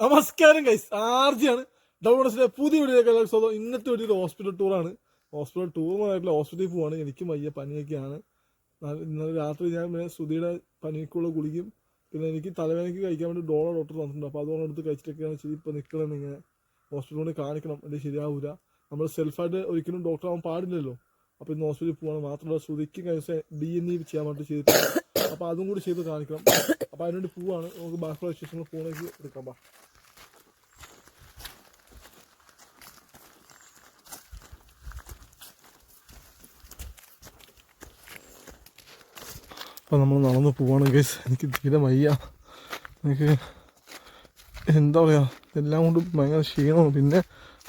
നമസ്കാരം ഗൈസ് ആർജിയാണ്. ഡൗൺസിലെ പുതിയ വീഡിയോ സ്വന്തം ഇന്നത്തെ ഒരു ഹോസ്പിറ്റൽ ടൂറാണ് ഹോസ്പിറ്റൽ ടൂറുമായിട്ടുള്ള ഹോസ്പിറ്റലിൽ പോവാണ്. എനിക്കും വയ്യ പനിയൊക്കെയാണ്. ഇന്നലെ രാത്രി ഞാൻ ശ്രുതിയുടെ പനിക്കുള്ള ഗുളിക്കും പിന്നെ എനിക്ക് തലവേദനയ്ക്ക് കഴിക്കാൻ വേണ്ടി ഡോളർ ഡോക്ടർ തന്നിട്ടുണ്ട് അപ്പോൾ അതുകൊണ്ട് എടുത്ത് കഴിച്ചിട്ടൊക്കെയാണ് ശരി ഇപ്പോൾ നിൽക്കണം ഇങ്ങനെ. ഹോസ്പിറ്റലിൽ കൊണ്ട് കാണിക്കണം. എന്റെ ശരിയാവില്ല നമ്മൾ സെൽഫായിട്ട് ഒരിക്കലും ഡോക്ടർ ആവാൻ പാടില്ലല്ലോ. അപ്പോൾ ഇന്ന് ഹോസ്പിറ്റലിൽ പോകണം മാത്രമല്ല സുധിക്കും കഴിച്ച ഡി എൻ ഇ ചെയ്യാൻ വേണ്ടി ചെയ്തിട്ടുണ്ട്. അപ്പോൾ അതും കൂടി ചെയ്ത് കാണിക്കണം. അപ്പോൾ അതിനുവേണ്ടി പോവാണ്. നമുക്ക് ബാക്കിയുള്ള വിശേഷങ്ങൾ ഫോണിലേക്ക് എടുക്കാം ബാ. അപ്പോൾ നമ്മൾ നടന്ന് പോവാണ് ഗൈസ് എനിക്ക് തീരെ വയ്യ. എനിക്ക് എന്താ പറയുക എല്ലാം കൊണ്ടും ഭയങ്കര ക്ഷീണമാണ്. പിന്നെ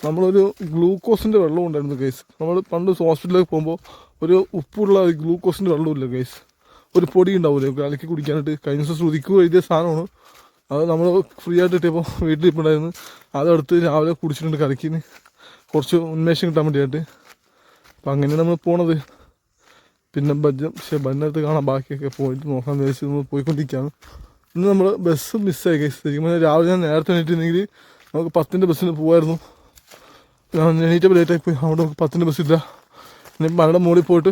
നമ്മളൊരു ഗ്ലൂക്കോസിന്റെ വെള്ളം ഉണ്ടായിരുന്നു ഗൈസ് നമ്മൾ പണ്ട് ഹോസ്പിറ്റലിലേക്ക് പോകുമ്പോൾ ഒരു ഉപ്പുള്ള ഗ്ലൂക്കോസിന്റെ വെള്ളമില്ല ഗൈസ് ഒരു പൊടി ഉണ്ടാവില്ലേ അലക്കി കുടിക്കാനായിട്ട്. കഴിഞ്ഞ ദിവസം ശ്രുതിക്ക് എഴുതിയ സാധനമാണ്. അത് നമ്മൾ ഫ്രീ ആയിട്ട് കിട്ടിയപ്പോൾ വീട്ടിൽ ഇപ്പുണ്ടായിരുന്നു അതെടുത്ത് രാവിലെ കുടിച്ചിട്ടുണ്ട് കലക്കിന് കുറച്ച് ഉന്മേഷം കിട്ടാൻ വേണ്ടിയായിട്ട്. അപ്പം അങ്ങനെ നമ്മൾ പോണത്. പിന്നെ ബജ്ജം പക്ഷേ ബജ്ജിനടുത്ത് കാണാം. ബാക്കിയൊക്കെ പോയിട്ട് നോക്കാൻ വിചാരിച്ച് നമ്മൾ പോയിക്കൊണ്ടിരിക്കുകയാണ്. ഇന്ന് നമ്മൾ ബസ് മിസ്സായി കഴിച്ചു ശരിക്കും രാവിലെ ഞാൻ നേരത്തെ എണീറ്റിരുന്നെങ്കിൽ നമുക്ക് പത്തിന്റെ ബസ്സിന് പോകുമായിരുന്നു ഞാൻ എണീറ്റപ്പോൾ ലേറ്റായി പോയി. അവിടെ നമുക്ക് പത്തിന്റെ ബസ്സില്ല ഇനി മലയുടെ മുകളിൽ പോയിട്ട്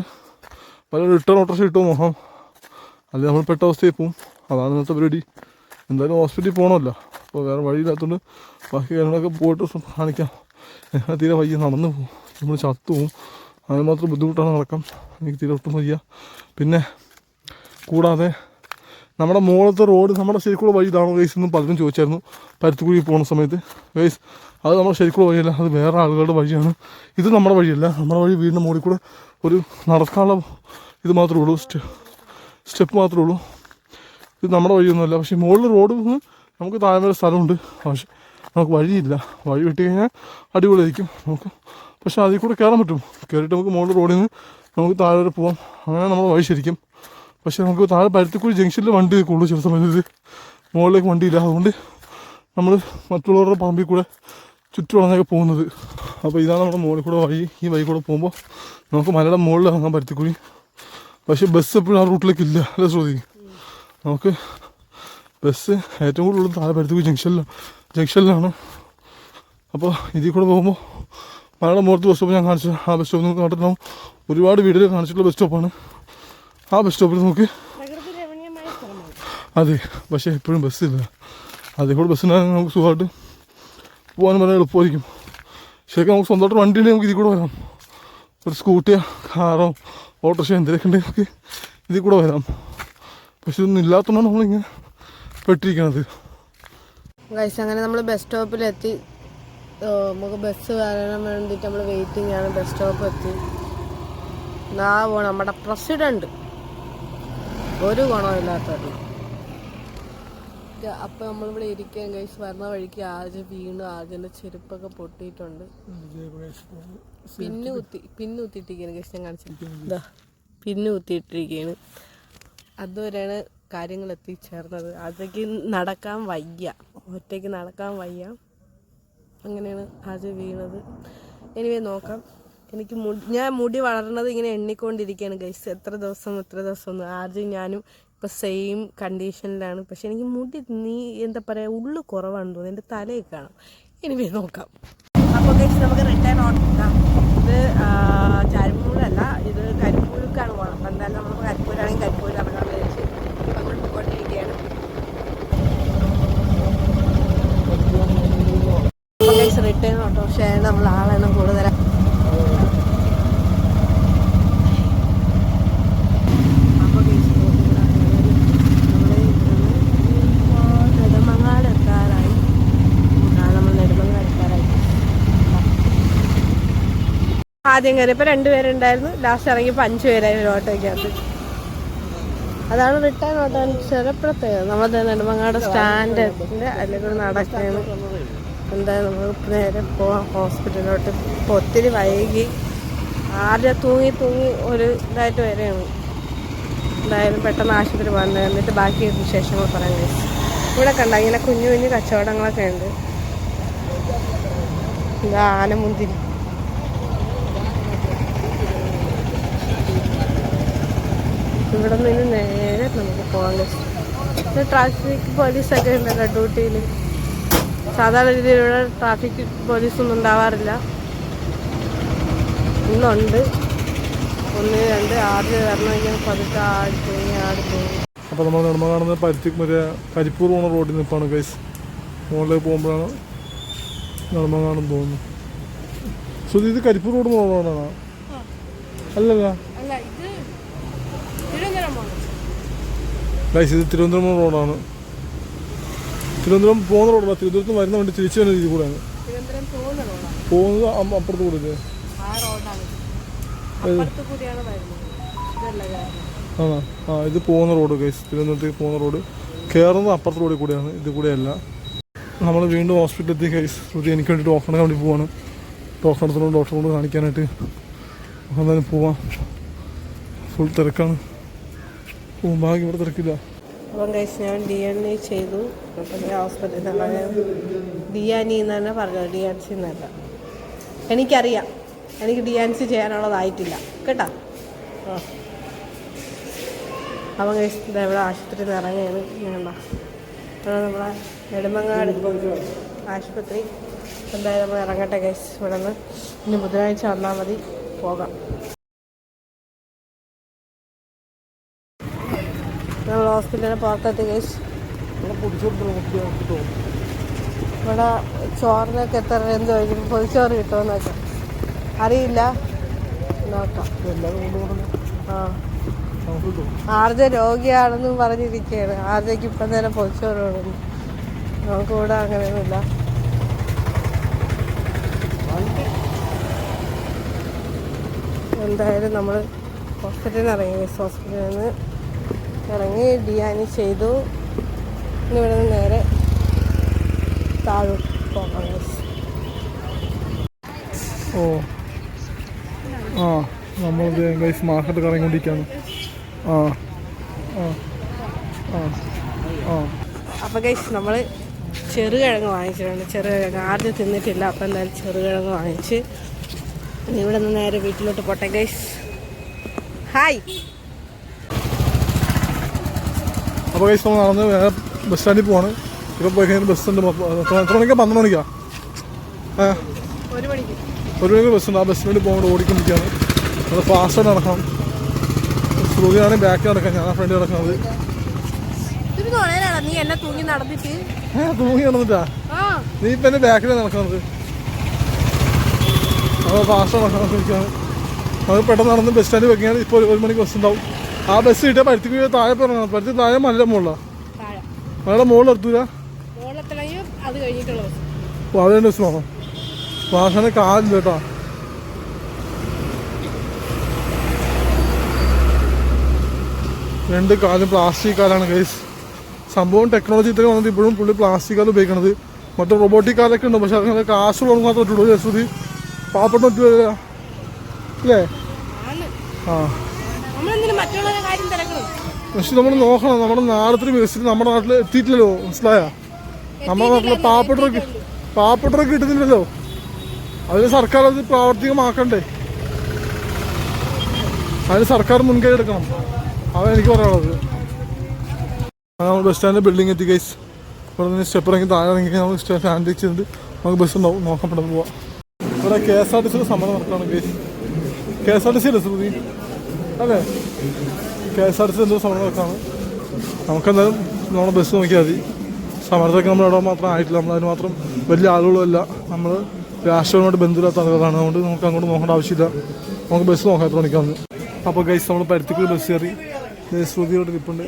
പല റിട്ടേൺ ഓട്ടോറിക്ഷ കിട്ടുമോ നോക്കാം. അല്ലെങ്കിൽ നമ്മൾ പെട്ട അവസ്ഥയിൽ പോവും. അതാണ് ഇന്നത്തെ പരിപാടി. എന്തായാലും ഹോസ്പിറ്റലിൽ പോകണമല്ലോ അപ്പോൾ വേറെ വഴിയില്ലാത്തതുകൊണ്ട് ബാക്കി കാര്യങ്ങളൊക്കെ പോയിട്ട് കാണിക്കാം. ഞങ്ങൾ തീരെ വയ്യ നടന്നു പോകും നമ്മൾ ചത്തു പോവും. അതിന് മാത്രം ബുദ്ധിമുട്ടാണ് നടക്കാം എനിക്ക് തീരെ ഒട്ടും വയ്യ. പിന്നെ കൂടാതെ നമ്മുടെ മുകളത്തെ റോഡ് നമ്മുടെ ശരിക്കുള്ള വഴി ഇതാണോ ഗൈസ് എന്നും പലരും ചോദിച്ചായിരുന്നു. പരുത്തുകുഴി പോകുന്ന സമയത്ത്. ഗൈസ് അത് നമ്മുടെ ശരിക്കുള്ള വഴിയല്ല. അത് വേറെ ആളുകളുടെ വഴിയാണ്. ഇത് നമ്മുടെ വഴിയല്ല. നമ്മുടെ വഴി വീടിന്റെ മുകളിൽ കൂടെ ഒരു നടക്കാനുള്ള ഇത് മാത്രമേ ഉള്ളൂ. സ്റ്റെപ്പ് മാത്രമേ ഉള്ളൂ. ഇത് നമ്മുടെ വഴിയൊന്നുമല്ല. പക്ഷേ മുകളിൽ റോഡ് നിന്ന് നമുക്ക് താഴെ വരെ സ്ഥലമുണ്ട്. പക്ഷേ നമുക്ക് വഴിയില്ല. വഴി വെട്ടി കഴിഞ്ഞാൽ അടിപൊളിയായിരിക്കും നമുക്ക്. പക്ഷേ അതിൽ കൂടെ കയറാൻ പറ്റും. കയറിയിട്ട് നമുക്ക് മുകളിൽ റോഡിൽ നിന്ന് നമുക്ക് താഴെ വരെ പോവാം. അങ്ങനെ നമ്മുടെ വഴി ശരിക്കും. പക്ഷേ നമുക്ക് താഴെ പരുത്തിക്കുഴി ജംഗ്ഷനിൽ വണ്ടി നിൽക്കുള്ളൂ ചില സമയത്ത്. മുകളിലേക്ക് വണ്ടിയില്ല. അതുകൊണ്ട് നമ്മൾ മറ്റുള്ളവരുടെ പറമ്പിൽ കൂടെ ചുറ്റുവളഞ്ഞൊക്കെ പോകുന്നത്. അപ്പോൾ ഇതാണ് നമ്മുടെ മുകളിൽ കൂടെ വഴി. ഈ വഴി കൂടെ പോകുമ്പോൾ നമുക്ക് മലയുടെ മുകളിൽ ഇറങ്ങാൻ പരുത്തിക്കുഴി പക്ഷേ ബസ് എപ്പോഴും ആ റൂട്ടിലേക്ക് ഇല്ല. അല്ലേ ശ്രുതി? നമുക്ക് ബസ് ഏറ്റവും കൂടുതൽ താഴെ പരുത്തിക്കുഴി ജംഗ്ഷനിലാണ് ജംഗ്ഷനിലാണ്. അപ്പോൾ ഇതിൽ കൂടെ പോകുമ്പോൾ മലയാളം മുഖത്ത് ബസ് സ്റ്റോപ്പ് ഞാൻ കാണിച്ചു. ആ ബസ് സ്റ്റോപ്പ് നമുക്ക് കണ്ടിട്ടുണ്ടാവും ഒരുപാട് വീടുകൾ കാണിച്ചിട്ടുള്ള ബസ് സ്റ്റോപ്പാണ് ആ ബസ് സ്റ്റോപ്പിൽ നമുക്ക് അതെ പക്ഷേ എപ്പോഴും ബസ്സില്ല അതിൽ കൂടെ ബസ്സിനാണെങ്കിൽ നമുക്ക് സുഖമായിട്ട് പോകാൻ വളരെ എളുപ്പമായിരിക്കും. ശരിക്കും നമുക്ക് സ്വന്തമായിട്ട് വണ്ടി ഉണ്ടെങ്കിൽ നമുക്ക് ഇതിൽ കൂടെ വരാം. ഒരു സ്കൂട്ടിയോ കാറോ ഓട്ടോറിക്ഷ എന്തിനൊക്കെ ഉണ്ടെങ്കിൽ നമുക്ക്? ഇതിൽ കൂടെ വരാം. പക്ഷെ ഇതൊന്നും ഇല്ലാത്തതുകൊണ്ടാണ് നമ്മളിങ്ങനെ പെട്ടിരിക്കണത്. ഗൈസ് അങ്ങനെ നമ്മൾ ബസ് സ്റ്റോപ്പിലെത്തി എത്തി നമുക്ക് ബസ് വരാൻ വേണ്ടിയിട്ട് നമ്മൾ വെയിറ്റിംഗ് ആണ്. ബസ് സ്റ്റോപ്പ് എത്തി നാ പോണം. നമ്മുടെ പ്രസിഡന്റ് ഒരു ഗുണമില്ലാത്തത് അപ്പൊ നമ്മളിവിടെ ഇരിക്കാൻ ഗൈസ് വരുന്ന വഴിക്ക് ആദ്യം വീണ് ആദ്യന്റെ ചെരുപ്പൊക്കെ പൊട്ടിയിട്ടുണ്ട്. പിന്ന് കുത്തി പിന്നു കുത്തിയിട്ടിരിക്കുകയാണ് കൃഷ്ണൻ കാണിച്ചിരിക്കുന്നത് പിന്നു കുത്തിയിട്ടിരിക്കുകയാണ് അതുവരെയാണ് കാര്യങ്ങൾ എത്തിച്ചേർന്നത്. അതൊക്കെ നടക്കാൻ വയ്യ. ഒറ്റയ്ക്ക് നടക്കാൻ വയ്യ. അങ്ങനെയാണ് അത് വീണത്. എനിവേ നോക്കാം. എനിക്ക് മുടി ഞാൻ മുടി വളർന്നത് ഇങ്ങനെ എണ്ണിക്കൊണ്ടിരിക്കുകയാണ് ഗൈസ് എത്ര ദിവസം എത്ര ദിവസം എന്ന്. ആദ്യം ഞാനും ഇപ്പം സെയിം കണ്ടീഷനിലാണ് പക്ഷെ എനിക്ക് മുടി നീ എന്താ പറയുക ഉള്ളു കുറവാണെന്ന് തോന്നുന്നു. എന്റെ തലയൊക്കെ കാണാം. എനിവേ നോക്കാം. അപ്പോൾ ഗൈസ് നമുക്ക് റിട്ടേൺ ഓർഡർ ഇത് ചാരിപ്പൂരല്ല ഇത് കരിപ്പൂരുക്കാണ് പോകണം അപ്പം എന്തായാലും നമ്മൾ കരിപ്പൂരാണെങ്കിൽ കരിപ്പൂർ അവിടെ വിചാരിച്ച് നമ്മൾ പോയിക്കൊണ്ടിരിക്കുകയാണ് റിട്ടേൺ ഓട്ടോറിക്ഷയാണ് നമ്മൾ ആളെണ്ണം കൂടുതലാണ് അപ്പോൾ ഗൈസ് നമ്മൾ നെടുമങ്ങാട് എത്താറായി ആ നമ്മൾ നെടുമങ്ങാട് എത്താറായി ആദ്യം കയറിയപ്പോൾ രണ്ടുപേരുണ്ടായിരുന്നു ലാസ്റ്റ് ഇറങ്ങിയപ്പോൾ അഞ്ച് പേരായി ഒരു ഓട്ടോയ്ക്കകത്ത്. അതാണ് റിട്ടേൺ ഓട്ടോ ചില പ്രത്യേകത നമ്മൾ നെടുമങ്ങാട് സ്റ്റാൻഡിന്റെ അല്ലെങ്കിൽ നടക്കുന്നു എന്തായാലും നമ്മൾ നേരെ പോവാം. ഹോസ്പിറ്റലിലോട്ട്. ഇപ്പോൾ ഒത്തിരി വൈകി. ആദ്യം തൂങ്ങി തൂങ്ങി ഒരു ഇതായിട്ട് വരെയാണ് എന്തായാലും പെട്ടെന്ന് ആശുപത്രി പോകാൻ എന്നിട്ട് ബാക്കി വിശേഷങ്ങൾ പറയാൻ കഴിച്ചു ഇവിടെ കണ്ട? ഇങ്ങനെ കുഞ്ഞു കുഞ്ഞു കച്ചവടങ്ങളൊക്കെ ഉണ്ട്. ഇത് ആനമുന്തിരി. ഇവിടെ നിന്ന് നേരെ നമുക്ക് പോകാൻ ട്രാഫിക് പോലീസൊക്കെ ഉണ്ടല്ലോ ഡ്യൂട്ടിയിൽ സാധാരണ രീതിയിലുള്ള ട്രാഫിക് പോലീസൊന്നും ഉണ്ടാവാറില്ല. ഇന്നുണ്ട്. ഒന്ന് രണ്ട് ആദ്യം വരണമെങ്കിൽ പതുക്കെ ആടി പോയി ആടി പോയി. അപ്പോൾ നമ്മൾ നെടുമ കാണുന്നത് പരുത്തി മറ്റേ കരിപ്പൂർ പോണ റോഡിൽ നിൽപ്പാണ് ഗൈസ് മുകളിലേക്ക് പോകുമ്പോഴാണ് നെടുമ കാണുന്നു തോന്നുന്നു. ശ്രുതി ഇത് കരിപ്പൂർ റോഡ് റോഡാണോ അല്ലല്ല അല്ല ഇത് തിരുവനന്തപുരം ഗൈസ് ഇത് തിരുവനന്തപുരം റോഡാണ്. തിരുവനന്തപുരം പോകുന്ന റോഡല്ല തിരുവനന്തപുരത്ത് വരുന്ന വണ്ടി തിരിച്ചു വരുന്ന രീതി കൂടെയാണ്. പോകുന്നത് അപ്പുറത്ത് കൂടെ ആണോ? ആ ഇത് പോകുന്ന റോഡ് ഗൈസ് തിരുവനന്തപുരത്തേക്ക് പോകുന്ന റോഡ്. കയറുന്നത് അപ്പുറത്ത് റോഡിൽ കൂടെയാണ്. ഇത് കൂടെയല്ല നമ്മൾ വീണ്ടും ഹോസ്പിറ്റലിൽ എത്തി ഗൈസ് ശ്രുതി എനിക്ക് വേണ്ടി ഡോക്ടറിനെ വേണ്ടി പോവാണ്. ഡോക്ടറെ അടുത്തോണ്ട് ഡോക്ടറെ കൊണ്ട് കാണിക്കാനായിട്ട്. എന്തായാലും പോവാം. ഫുൾ തിരക്കാണ്. ഭാഗ്യം ഇവിടെ തിരക്കില്ല. അപ്പം കഴിച്ച് ഞാൻ ഡി എൻ എ ചെയ്തു. അപ്പം ഹോസ്പിറ്റലിൽ നിന്നാണ് ഡി എൻ ഇ എന്നാണ് പറഞ്ഞത് ഡി എൻ സി എന്നല്ല. എനിക്കറിയാം. എനിക്ക് ഡി എൻ സി ചെയ്യാനുള്ളതായിട്ടില്ല. കേട്ടോ? ആ. അപ്പം കഴിച്ച് ഇവിടെ ആശുപത്രിയിൽ നിന്ന് ഇറങ്ങിയാണ്. വേണ്ട ഇവിടെ നമ്മളെ നെടുമങ്ങാട് ആശുപത്രി. എന്തായാലും നമ്മൾ ഇറങ്ങട്ടെ കേസ് ഇവിടെ നിന്ന് ഇനി ബുധനാഴ്ച വന്നാൽ മതി. പോകാം. നമ്മൾ ഹോസ്പിറ്റലിന് പുറത്തെത്തി കേസ് ഇവിടെ ചോറിനൊക്കെ എത്ര രൂപ എന്ത് ചോദിക്കും. പൊതിച്ചോറ് കിട്ടുമെന്നൊക്കെ അറിയില്ല. നോക്കാം. ആ. ആർജ രോഗിയാണെന്നും പറഞ്ഞിരിക്കുകയാണ് ആർജയ്ക്ക് ഇപ്പം തന്നെ പൊതിച്ചോറ് കൊടുക്കും നമുക്ക് ഇവിടെ അങ്ങനെയൊന്നുമില്ല. എന്തായാലും നമ്മൾ ഹോസ്പിറ്റലിൽ നിന്ന് ഇറങ്ങി ഹോസ്പിറ്റലിൽ നിന്ന് ഇറങ്ങി ഡിയാനി ചെയ്തു. ഇവിടെ നിന്ന് നേരെ താഴോട്ട് പോകാം. ഓ. ആ നമ്മൾ ഗൈസ് മാർക്കറ്റ് കറങ്ങിക്കൊണ്ടിരിക്കുകയാണ് ആ ആ ആ ആ. അപ്പോൾ ഗൈസ് നമ്മൾ ചെറുകിഴങ്ങ് വാങ്ങിച്ചിട്ടുണ്ട്. ചെറുകിഴങ്ങ് ആദ്യം തിന്നിട്ടില്ല. അപ്പം എന്തായാലും ചെറുകിഴങ്ങ് വാങ്ങിച്ച് ഇവിടെ നിന്ന് നേരെ വീട്ടിലോട്ട് പോട്ടെ ഗൈസ് ഹായ് അപ്പോൾ കഴിച്ച് നമ്മൾ നടന്ന് വേറെ ബസ് സ്റ്റാൻഡിൽ പോവാണ്. ഇപ്പോൾ പോയി കഴിഞ്ഞാൽ ബസ് ഉണ്ട് എത്ര മണിക്കാണ് പന്ത്രണ്ട് മണിക്കാ? ഒരു മണിക്ക്. ബസ് ഉണ്ട് ആ. ബസ്സിന് വേണ്ടി പോകാൻ ഓടിക്കൊണ്ടിരിക്കുകയാണ് അത് ഫാസ്റ്റ് നടക്കണം. ശ്രുതിയാണ് ബാക്കിൽ നടക്കാം. ഞാൻ ഫ്രണ്ട് നടക്കുന്നത് നീ എന്നെ തൂങ്ങി നടന്നിട്ട്. തൂങ്ങി നടന്നിട്ടാ? നീ ഇപ്പം എന്റെ ബാക്കിൽ നടക്കുന്നത് അത്. ഫാസ്റ്റ് നടക്കാൻ ശ്രമിക്കുകയാണ് അത് പെട്ടെന്ന് നടന്ന് ബസ് സ്റ്റാൻഡിൽ വെക്കുകയാണ് ഇപ്പോൾ ഒരു മണിക്ക് ബസ് ഉണ്ടാവും. ആ ബസ് കിട്ടിയാൽ പരുത്തിക്ക് താഴെ പറഞ്ഞു പരുത്തി താഴെ മല താഴെ. മലയുടെ മുകളിൽ എടുത്തൂല മുകളിലെത്തണമെങ്കിൽ അത് ബസ് നോക്കാം വാഹന കാലില്ല കേട്ടോ. രണ്ട് കാലും പ്ലാസ്റ്റിക് കാലാണ് ഗൈസ് സംഭവം ടെക്നോളജി ഇത്രയും വന്നത് ഇപ്പോഴും പുള്ളി പ്ലാസ്റ്റിക് കാലം ഉപയോഗിക്കണത്. മറ്റേ റോബോട്ടിക് കാലൊക്കെ ഉണ്ട് പക്ഷെ അങ്ങനെ കാശുള്ളത് മാത്രമേ പറ്റുള്ളൂ ജസ്വതി പാവപ്പെട്ട പറ്റില്ല. അല്ലേ? ആ. തിരക്കണം പക്ഷെ നമ്മൾ നോക്കണം. നമ്മുടെ നാടത്തിന് വികസിച്ച് നമ്മുടെ നാട്ടിൽ എത്തിയിട്ടില്ലല്ലോ. മനസ്സിലായ? നമ്മുടെ നാട്ടിലെ പാവപ്പെട്ടവർക്ക് പാവപ്പെട്ടവർക്ക് കിട്ടുന്നില്ലല്ലോ. അതിന് സർക്കാർ അത് പ്രാവർത്തികമാക്കണ്ടേ? അതിന് സർക്കാർ മുൻകൈ എടുക്കണം. അതാണ് എനിക്ക് പറയാനുള്ളത്. നമ്മൾ ബസ് സ്റ്റാൻഡ് ബിൽഡിംഗ് എത്തി ഗൈസ് ഇവിടെ നിന്ന് സ്റ്റെപ്പ് ഇറങ്ങി താഴെ ഇറങ്ങി നമുക്ക് സ്റ്റാൻഡ് ചെയ്തിട്ട് നമുക്ക് ബസ് ഉണ്ടാവും നോക്കാൻ പെട്ടെന്ന് പോവാം. ഇവിടെ കെ എസ് ആർ ടി സിയുടെ സമരം നടക്കുകയാണ് guys K S R T C അല്ലേ ശ്രുതി അല്ലേ K S R T C എന്തോ സമരം നടക്കുകയാണ് നമുക്കെന്തായാലും നമ്മുടെ ബസ് നോക്കിയാൽ മതി. സമരത്തൊക്കെ നമ്മൾ ഇവിടെ മാത്രം ആയിട്ടില്ല. നമ്മളതിന് മാത്രം വലിയ ആളുകളുമല്ല നമ്മൾ രാഷ്ട്രീയമായിട്ട് ബന്ധമില്ലാത്ത ആളുകളാണ്. അതുകൊണ്ട് നമുക്ക് അങ്ങോട്ട് നോക്കേണ്ട ആവശ്യമില്ല. നമുക്ക് ബസ് നോക്കാം എത്ര മണിക്കാന്ന്. അപ്പോൾ ഗൈസ് നമ്മൾ പരുത്തിക്കുള്ള ബസ് കയറി. ശ്രുതിയോട് നിൽപ്പുണ്ട്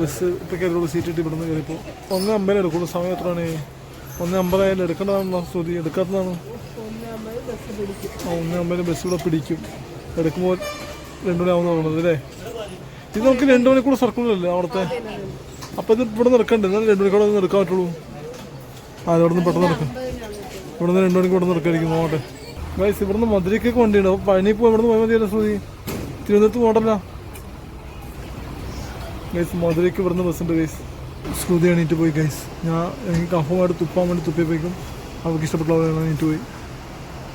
ബസ് ഇപ്പോൾ കയറിയുള്ള സീറ്റ് ഇട്ട് ഇവിടുന്ന് കയറിയപ്പോൾ ഒന്ന് അമ്പലം എടുക്കുള്ളൂ. സമയം എത്രയാണ്? ഒന്ന് അമ്പതായാലും എടുക്കേണ്ടതാണോ ശ്രുതി. എടുക്കാത്തതാണ്. ഒന്ന് അമ്പതിന് ബസ് ഇവിടെ പിടിക്കും. എടുക്കുമ്പോൾ രണ്ടു മണി ആവുന്ന തോന്നുന്നത് അല്ലേ? ഇത് നമുക്ക് രണ്ടു മണിക്കൂർ സർക്കിളല്ലേ അവിടുത്തെ? അപ്പൊ ഇത് ഇവിടെ നിൽക്കണ്ടേ എന്നാൽ രണ്ടു മണിക്കൂടെ ഒന്ന് എടുക്കാൻ പറ്റുള്ളൂ. ആ ഇവിടെ നിന്ന് പെട്ടെന്ന് എടുക്കാം ഇവിടെ നിന്ന് രണ്ടു മണിക്കൂർ നിൽക്കായിരിക്കും പോകട്ടെ. ഗൈസ് ഇവിടുന്ന് മധുരയ്ക്കൊക്കെ വണ്ടിയുണ്ട്. അപ്പോൾ പഴനി പോയി ഇവിടെ നിന്ന് പോയാൽ മതിയല്ലോ ശ്രുതി. തിരുവനന്തപുരത്ത് പോകണ്ടല്ല. ഗൈസ് മധുരയ്ക്ക് ഇവിടുന്ന് ബസ്സുണ്ട് ഗൈസ് ശ്രുതി എണീറ്റ് പോയി ഗൈസ് ഞാൻ എനിക്ക് കഫമായിട്ട് തുപ്പാൻ വേണ്ടി തുപ്പിയപ്പോഴേക്കും അവർക്ക് ഇഷ്ടപ്പെട്ട എണീറ്റ് പോയി.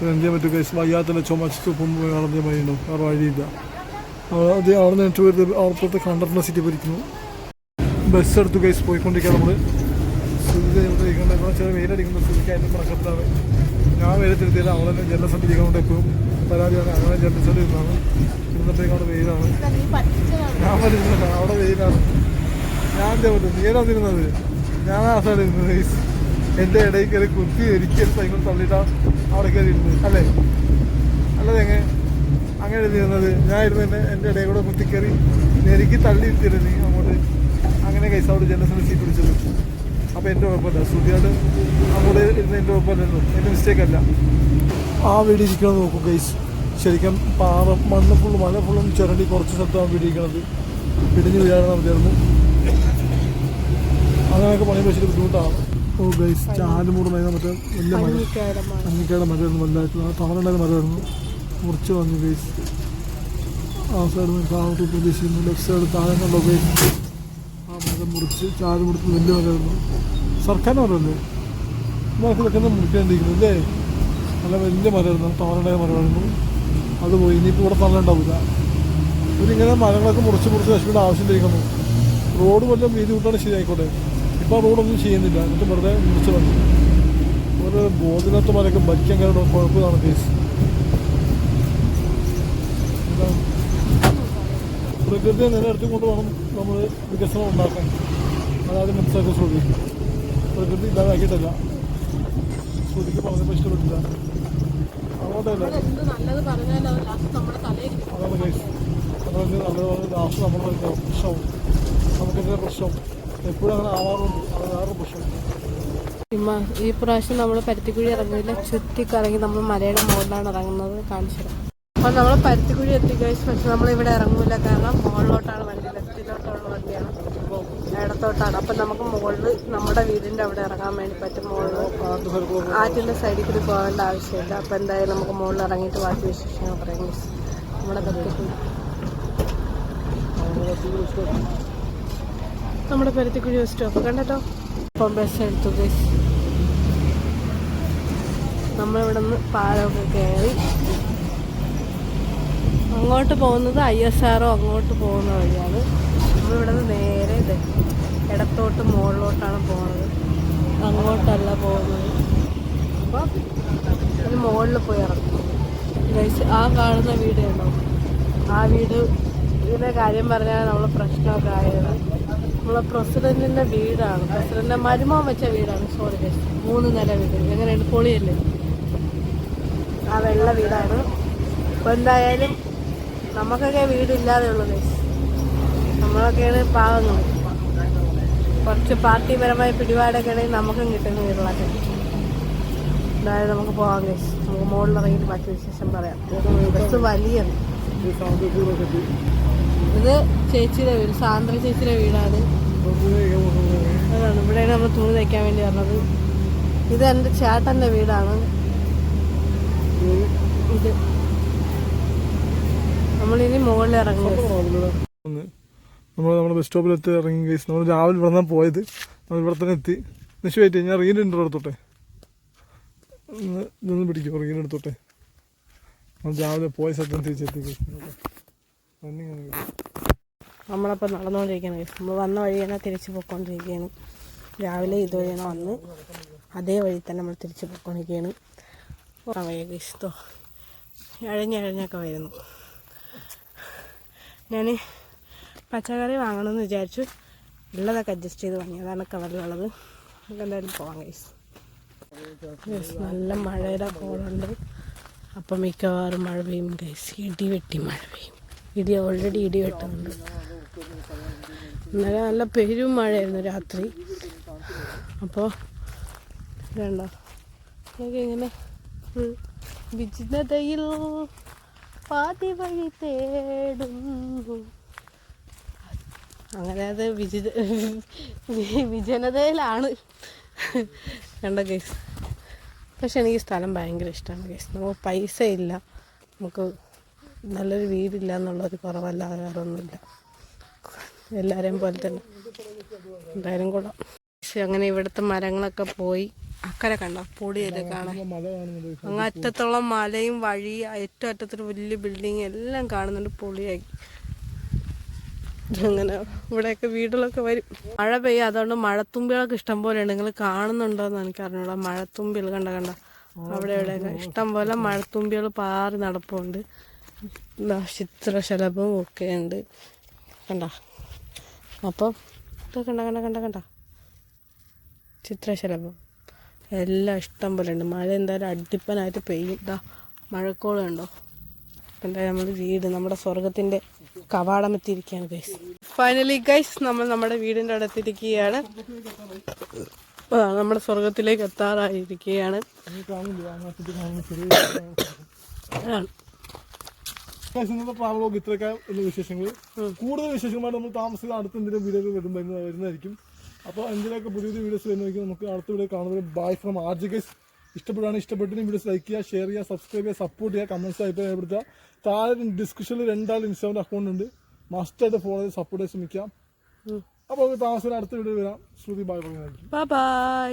എന്ത് ചെയ്യാൻ പറ്റും കേസ് വയ്യാത്തല്ല ചുമച്ച് പോകുമ്പോൾ കളഞ്ഞ വഴിയുണ്ടോ? വേറെ വഴിയില്ല. അവിടെ അത് അവിടെ നിന്ന് എണീറ്റ് വരുന്നത് അവിടുത്തെ കണ്ടറിന്റെ സിറ്റി ഭരിക്കുന്നു ബസ് എടുത്ത് കേസ് പോയിക്കൊണ്ടിരിക്കുക നമ്മൾ ചെറിയ വെയിലടിക്കുന്ന അതിന്റെ പ്രശ്നത്തിലാണ് ഞാൻ വെയിലത്തിരുത്തിയില്ല അവളെ ജലസം ഇരിക്കുന്നതുകൊണ്ട് എപ്പോഴും പരാതിയാണ്. അങ്ങനെ ജലസം ഇരുന്നാണ് ഇന്നത്തേക്ക് അവിടെ വെയിലാണ്. ഞാൻ വരുന്നില്ല അവിടെ വെയിലാണ്. ഞാൻ പറ്റും നീ ഏതാ തിരുന്നത് ഞാൻ ആ സൈഡിൽ ഇരുന്നത് എന്റെ ഇടയിൽ കയറി കുത്തി ഒരിക്കൽ സൈക്കിൾ തള്ളിയിട്ടാ അവിടെ കയറിയിരുന്നത്. അല്ലേ? അല്ലത് എങ്ങനെ? അങ്ങനെ ഇരുന്നത്. ഞാൻ തന്നെ എന്റെ ഇടയിൽ കൂടെ കുത്തിക്കയറി നെരുക്കി തള്ളി ഇരുത്തിയിരുന്നു നീ അങ്ങോട്ട്. അങ്ങനെ കൈസ് അവിടെ ജനസിനെ സീറ്റ് പിടിച്ചത്. അപ്പോൾ എന്റെ കുഴപ്പമില്ല. ശ്രുതിയോട് അങ്ങോട്ട് ഇരുന്ന് എന്റെ കുഴപ്പമില്ലല്ലോ. എന്റെ മിസ്റ്റേക്ക് അല്ല. ആ വീട് ഇരിക്കണം നോക്കും കൈസ് ശരിക്കും പാറ മണ്ണ് ഫുള്ള് മല ഫുള്ളും ചുരണ്ടി കുറച്ച് സ്ഥലത്താണ് വീട് പിടിഞ്ഞ് ഇടിഞ്ഞ് വീഴാൻ മതിയായിരുന്നു അങ്ങനെയൊക്കെ പണി വെച്ചിട്ട് ബുദ്ധിമുട്ടാണ്. ഓ ഗൈസ് ചാലുമൂട് മറ്റേ വലിയ ആ മരമായിരുന്നു മുറിച്ച് വന്നു ഗൈസ് ആ സൈഡ് കാവട്ട് പ്രതീക്ഷിക്കുന്നു. ലെഫ്റ്റ് സൈഡ് താഴെ കണ്ടോ ഗൈസ് ആ മരം മുറിച്ച് ചാൽ മുറിച്ച് വലിയ മരമായിരുന്നു സർക്കാർ മരമല്ലേ നമുക്ക് ഇതൊക്കെ ഒന്ന് മുറിക്കേണ്ടിയിരിക്കുന്നു അല്ലേ? നല്ല വലിയ മരമായിരുന്നു തവണുണ്ടായ മരമായിരുന്നു അത് പോയി. ഇനിയിപ്പോൾ ഇവിടെ തള്ളുണ്ടാവില്ല ഇവരിങ്ങനെ മരങ്ങളൊക്കെ മുറിച്ച് മുറിച്ച് നശിപ്പിക്കേണ്ട ഇരിക്കുന്നു. റോഡ് വല്ലതും വീതി വിട്ടാണ് ശരിയായിക്കോട്ടെ. ഇപ്പോൾ റോഡൊന്നും ചെയ്യുന്നില്ല. എന്നിട്ട് വെറുതെ മുറിച്ച് വന്നു. ഒരു ബോധനത്ത് മരൊക്കെ ഭരിക്കാൻ കാരണം കുഴപ്പമാണ് കേസ് പ്രകൃതിയെ നിലനിർത്തി കൊണ്ട് വേണം നമ്മൾ വികസനം ഉണ്ടാക്കാൻ. അതാദ്യം മനസ്സിലാക്കാൻ ശ്രമിക്കും. പ്രകൃതി ഇല്ലാതാക്കിയിട്ടല്ല. ശ്രുതിക്ക് പറഞ്ഞപ്പോൾ ഇഷ്ടപ്പെട്ടില്ല. അങ്ങോട്ടല്ല അതാണ് കേസ് അതാണ് നല്ലത് ലാസ്റ്റ് നമ്മുടെ പ്രശ്നവും നമുക്കെന്തെങ്കിലും പ്രശ്നം? എപ്പോഴും ഈ പ്രാവശ്യം നമ്മൾ പരുത്തിക്കുഴി ഇറങ്ങില്ല ചുറ്റിക്കറങ്ങി നമ്മൾ മലയുടെ മുകളിലാണ് ഇറങ്ങുന്നത്. കാണിച്ചത് അപ്പോൾ നമ്മൾ പരുത്തിക്കുഴി എത്തിക്കഴിച്ചു കഴിച്ച് പക്ഷെ നമ്മൾ ഇവിടെ ഇറങ്ങൂല. കാരണം മുകളിലോട്ടാണ് വണ്ടി. ലെഫ്റ്റിലോട്ടുള്ള വണ്ടിയാണ്. ഇടത്തോട്ടാണ്. അപ്പം നമുക്ക് മുകളിൽ നമ്മുടെ വീടിന്റെ അവിടെ ഇറങ്ങാൻ വേണ്ടി പറ്റും മുകളിൽ ആറ്റിന്റെ സൈഡിൽ കൂടി പോകേണ്ട ആവശ്യമില്ല. അപ്പം എന്തായാലും നമുക്ക് മുകളിൽ ഇറങ്ങിയിട്ട് ബാക്കി വിശേഷങ്ങൾ പറയാം. നമ്മുടെ പരുത്തിക്കുഴി നമ്മുടെ പരുത്തിക്കുഴി സ്റ്റോപ്പ്. കണ്ടോ? ഇപ്പം ബസ് എടുത്തു ബസ് നമ്മളിവിടെ നിന്ന് പാലമൊക്കെ കയറി. അങ്ങോട്ട് പോകുന്നത് ഐ എസ് ആറോ അങ്ങോട്ട് പോകുന്ന വഴിയാണ്. നമ്മളിവിടെ നിന്ന് നേരെ ഇത് ഇടത്തോട്ട് മുകളിലോട്ടാണ് പോകുന്നത്. അങ്ങോട്ടല്ല പോകുന്നത്. അപ്പോൾ അത് മുകളിൽ പോയി ഇറങ്ങും. ഗൈസ് ആ കാണുന്ന വീട് കണ്ടോ? ആ വീട് ഇതിന്റെ കാര്യം പറഞ്ഞാൽ നമ്മൾ പ്രശ്നമൊക്കെ ആയത്. നമ്മളെ പ്രസിഡന്റിന്റെ വീടാണ്. പ്രസിഡന്റിന്റെ മരുമോൻ വെച്ച വീടാണ്. സോറി മൂന്ന് നില വീട്. എങ്ങനെയുണ്ട്? പൊളിയല്ലേ? ആ വെള്ള വീടാണ്. അപ്പോൾ എന്തായാലും നമുക്കൊക്കെ വീടില്ലാതെ ഉള്ളു ഗൈസ് നമ്മളൊക്കെയാണ് പാവങ്ങൾ കുറച്ച് പാർട്ടിപരമായ പിടിപാടൊക്കെ ആണെങ്കിൽ നമുക്കും കിട്ടുന്ന വീടുകളൊക്കെ. എന്തായാലും നമുക്ക് പോകാം കേസ് നമുക്ക് മുകളിൽ ഇറങ്ങിയിട്ട് ബാക്കി വിശേഷം പറയാം. ബസ് വലിയാണ് ഇത് ചേച്ചിയുടെ വീട് സാന്ദ്ര ചേച്ചിയുടെ വീടാണ്. അതാണ് ഇവിടെയാണ് നമ്മൾ തുണി തയ്ക്കാൻ വേണ്ടി പറഞ്ഞത് ഇത് എന്റെ ചേട്ടന്റെ വീടാണ്. ഇത്. നമ്മളിനി മുകളിൽ ഇറങ്ങും. നമ്മൾ നമ്മുടെ ബസ് സ്റ്റോപ്പിലെത്തി ഇറങ്ങി കേസ് നമ്മൾ രാവിലെ ഇവിടെ നിന്നാണ് പോയത്. നമ്മൾ ഇവിടെ തന്നെ എത്തി. നിശ്ചയം ആയിട്ട് ഞാൻ റീന്റെ ഉണ്ട് എടുത്തോട്ടെ? ഇതൊന്ന് പിടിക്കും റീൻ എടുത്തോട്ടെ? നമ്മൾ രാവിലെ പോയ സ്ഥലത്ത് തിരിച്ചെത്തി കേസ്. നമ്മളപ്പോൾ നടന്നുകൊണ്ടിരിക്കുകയാണ്. നമ്മൾ വന്ന വഴി തന്നെ തിരിച്ച് പോയിക്കൊണ്ടിരിക്കുകയാണ് രാവിലെ ഇതുവഴിയാണ് വന്ന് അതേ വഴി തന്നെ നമ്മൾ തിരിച്ച് പോയിക്കൊണ്ടിരിക്കുകയാണ് പോകാൻ വയ്യ ഇഴഞ്ഞഴഞ്ഞൊക്കെ വരുന്നു. ഞാൻ പച്ചക്കറി വാങ്ങണമെന്ന് വിചാരിച്ചു. ഉള്ളതൊക്കെ അഡ്ജസ്റ്റ് ചെയ്ത് വാങ്ങി. അതാണ് കവറിലുള്ളത് നമുക്ക് എന്തായാലും പോവാം ഗൈസ് നല്ല മഴയുടെ കോളുണ്ട്. അപ്പം മിക്കവാറും മഴ പെയ്യും ഗൈസ് ഇടി വെട്ടി മഴ പെയ്യും. ഇടി ഓൾറെഡി ഇടി വെട്ടുന്നുണ്ട്. ഇന്നലെ നല്ല പെരും മഴയായിരുന്നു രാത്രി. അപ്പോൾ വേണ്ട ഇങ്ങനെ ഫുൾ പാതി വഴി തേടുന്നു. അങ്ങനെ അത് വിജിത വിജനതയിലാണ്. കണ്ട കേസ് പക്ഷെ എനിക്ക് സ്ഥലം ഭയങ്കര ഇഷ്ടമാണ് കേസ് നമുക്ക് പൈസ ഇല്ല നമുക്ക് നല്ലൊരു വീടില്ല എന്നുള്ളൊരു കുറവല്ലാതെ വേറൊന്നുമില്ല എല്ലാവരെയും പോലെ തന്നെ. എന്തായാലും കൊള്ളാം. പക്ഷെ അങ്ങനെ ഇവിടുത്തെ മരങ്ങളൊക്കെ പോയി. അക്കരെ കണ്ടോ? പൊടിയൊക്കെ കാണാൻ. അങ്ങ് അറ്റത്തോളം മലയും വഴി ഏറ്റവും അറ്റത്തൊരു വലിയ ബിൽഡിങ് എല്ലാം കാണുന്നുണ്ട് പൊളിയായി. അങ്ങനെ ഇവിടെയൊക്കെ വീടുകളൊക്കെ വരും. മഴ പെയ്യും അതുകൊണ്ട് മഴത്തുമ്പികളൊക്കെ ഇഷ്ടം ഉണ്ട്. നിങ്ങൾ കാണുന്നുണ്ടോന്ന് എനിക്ക് അറിഞ്ഞൂടാ. മഴത്തുമ്പികൾ കണ്ട കണ്ട? അവിടെ ഇവിടെയൊക്കെ. ഇഷ്ടം പോലെ മഴത്തുമ്പികൾ പാറി നടപ്പുണ്ട്. ചിത്രശലഭവും ഒക്കെ ഉണ്ട്. കണ്ട? അപ്പം കണ്ട കണ്ട കണ്ട കണ്ട. ചിത്രശലഭം എല്ലാം ഇഷ്ടം പോലെ ഉണ്ട്. മഴ എന്തായാലും അടിപ്പനായിട്ട് പെയ്യും. ഇതാ മഴക്കോളം ഉണ്ടോ എന്തായാലും നമ്മൾ വീട് നമ്മുടെ സ്വർഗത്തിന്റെ കവാടം എത്തിയിരിക്കുകയാണ് ഗൈസ് ഫൈനലി ഗൈസ് നമ്മൾ നമ്മുടെ വീടിന്റെ അടുത്തിരിക്കുകയാണ് നമ്മുടെ സ്വർഗത്തിലേക്ക് എത്താറായിരിക്കുകയാണ്. ഇന്നത്തെ ട്രാവലോഗ് ഇത്രയൊക്കെ ഉള്ള വിശേഷങ്ങൾ. കൂടുതൽ വിശേഷങ്ങളുമായി നമ്മൾ താമസിക്കുന്ന അടുത്ത എന്തെങ്കിലും വീഡിയോ വരുമ്പോൾ വരുന്നതായിരിക്കും. അപ്പോൾ എന്തെങ്കിലുമൊക്കെ പുതിയ പുതിയ വീഡിയോസ് വരുന്നതായിരിക്കും നമുക്ക് അടുത്ത വീഡിയോ കാണുന്നത് bye from R G guys ഇഷ്ടപ്പെടുകയാണ് ഇഷ്ടപ്പെട്ടിട്ട് വീഡിയോസ് ലൈക്ക് ചെയ്യുക ഷെയർ ചെയ്യുക സബ്സ്ക്രൈബ് ചെയ്യുക സപ്പോർട്ട് ചെയ്യുക കമൻസ് ആയിട്ട് ഏർപ്പെടുത്തുക താഴെ ഡിസ്ക്രിപ്ഷനിൽ രണ്ടാൾ ഇൻസ്റ്റാഗ്രാം അക്കൗണ്ട് ഉണ്ട്. മസ്റ്റായിട്ട് ഫോളോ ചെയ്ത് സപ്പോർട്ട് ചെയ്യാൻ ശ്രമിക്കാം. അപ്പോൾ നമുക്ക് താമസിക്കുന്ന അടുത്ത വീഡിയോ വരാം. ശ്രുതി ബൈ ബൈ ബൈ